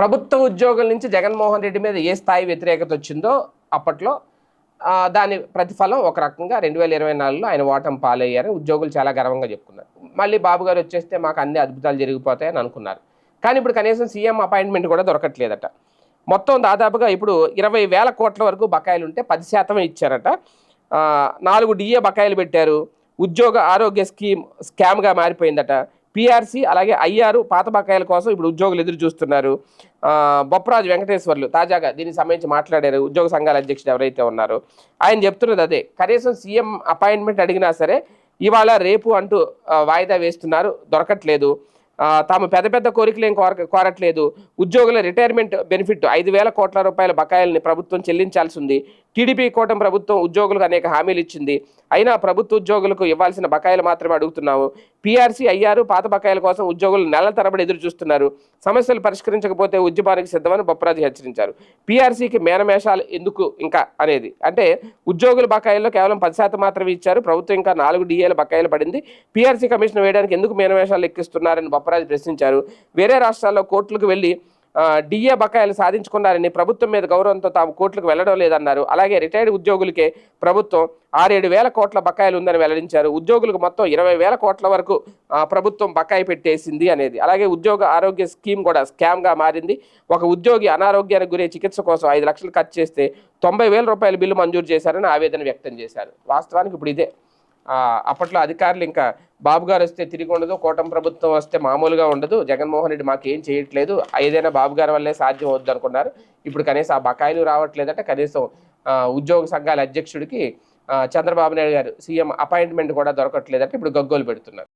ప్రభుత్వ ఉద్యోగుల నుంచి జగన్మోహన్ రెడ్డి మీద ఏ స్థాయి వ్యతిరేకత వచ్చిందో అప్పట్లో దాని ప్రతిఫలం ఒక రకంగా రెండు వేల ఇరవై నాలుగులో ఆయన ఓటం పాలయ్యారు ఉద్యోగులు చాలా గర్వంగా చెప్పుకున్నారు. మళ్ళీ బాబు గారు వచ్చేస్తే మాకు అన్ని అద్భుతాలు జరిగిపోతాయని అనుకున్నారు. కానీ ఇప్పుడు కనీసం సీఎం అపాయింట్మెంట్ కూడా దొరకట్లేదట. మొత్తం దాదాపుగా ఇప్పుడు ఇరవై వేల కోట్ల వరకు బకాయిలు ఉంటే పది శాతం ఇచ్చారట. నాలుగు డిఏ బకాయిలు పెట్టారు. ఉద్యోగ ఆరోగ్య స్కీమ్ స్కామ్గా మారిపోయిందట. పిఆర్సీ అలాగే ఐఆర్ పాత బకాయిల కోసం ఇప్పుడు ఉద్యోగులు ఎదురు చూస్తున్నారు. బొప్పరాజు వెంకటేశ్వర్లు తాజాగా దీనికి సంబంధించి మాట్లాడారు. ఉద్యోగ సంఘాల అధ్యక్షుడు ఎవరైతే ఉన్నారో ఆయన చెప్తున్నది అదే. కనీసం సీఎం అపాయింట్మెంట్ అడిగినా సరే ఇవాళ రేపు అంటూ వాయిదా వేస్తున్నారు. దొరకట్లేదు. తాము పెద్ద పెద్ద కోరికలు ఏం కోర కోరట్లేదు. ఉద్యోగుల రిటైర్మెంట్ బెనిఫిట్ ఐదు వేల కోట్ల రూపాయల బకాయిల్ని ప్రభుత్వం చెల్లించాల్సి ఉంది టీడీపీ కూటమి ప్రభుత్వం ఉద్యోగులకు అనేక హామీలు ఇచ్చింది. అయినా ప్రభుత్వ ఉద్యోగులకు ఇవ్వాల్సిన బకాయిలు మాత్రమే అడుగుతున్నాము. పీఆర్సీ అయ్యారు పాత బకాయిల కోసం ఉద్యోగులు నెలల తరబడి ఎదురు చూస్తున్నారు. సమస్యలు పరిష్కరించకపోతే ఉద్యమానికి సిద్ధమని బొప్పరాజు హెచ్చరించారు. పీఆర్సీకి మేనమేషాలు ఎందుకు ఇంకా అనేది? అంటే ఉద్యోగుల బకాయిల్లో కేవలం పది శాతం మాత్రమే ఇచ్చారు ప్రభుత్వం ఇంకా నాలుగు డిఏల బకాయిలు పడింది. పీఆర్సీ కమిషన్ వేయడానికి ఎందుకు మేనమేషాలు ఎక్కిస్తున్నారని బొప్పరాజు ప్రశ్నించారు. వేరే రాష్ట్రాల్లో కోర్టులకు వెళ్ళి డిఏ బకాయిలు సాధించుకున్నారని ప్రభుత్వం మీద గౌరవంతో తాము కోర్టులకు వెళ్ళడం లేదన్నారు. అలాగే రిటైర్డ్ ఉద్యోగులకే ప్రభుత్వం ఆరేడు వేల కోట్ల బకాయిలు ఉందని వెల్లడించారు. ఉద్యోగులకు మొత్తం ఇరవై వేల కోట్ల వరకు ప్రభుత్వం బకాయి పెట్టేసింది అనేది. అలాగే ఉద్యోగ ఆరోగ్య స్కీమ్ కూడా స్కామ్గా మారింది. ఒక ఉద్యోగి అనారోగ్యానికి గురే చికిత్స కోసం ఐదు లక్షలు ఖర్చు చేస్తే తొంభై వేల రూపాయల బిల్లు మంజూరు చేశారని ఆవేదన వ్యక్తం చేశారు. వాస్తవానికి ఇప్పుడు ఇదే. అప్పట్లో అధికారులు ఇంకా బాబు గారు వస్తే తిరిగి ఉండదు కోటం ప్రభుత్వం వస్తే మామూలుగా ఉండదు. జగన్మోహన్ రెడ్డి మాకు ఏం చేయట్లేదు. ఏదైనా బాబు గారి వల్లే సాధ్యం అవుద్ది అనుకున్నారు. ఇప్పుడు కనీసం ఆ బకాయిలు రావట్లేదంటే కనీసం ఉద్యోగ సంఘాల అధ్యక్షుడికి చంద్రబాబు నాయుడు గారు సీఎం అపాయింట్మెంట్ కూడా దొరకట్లేదంటే ఇప్పుడు గగ్గోలు పెడుతున్నారు.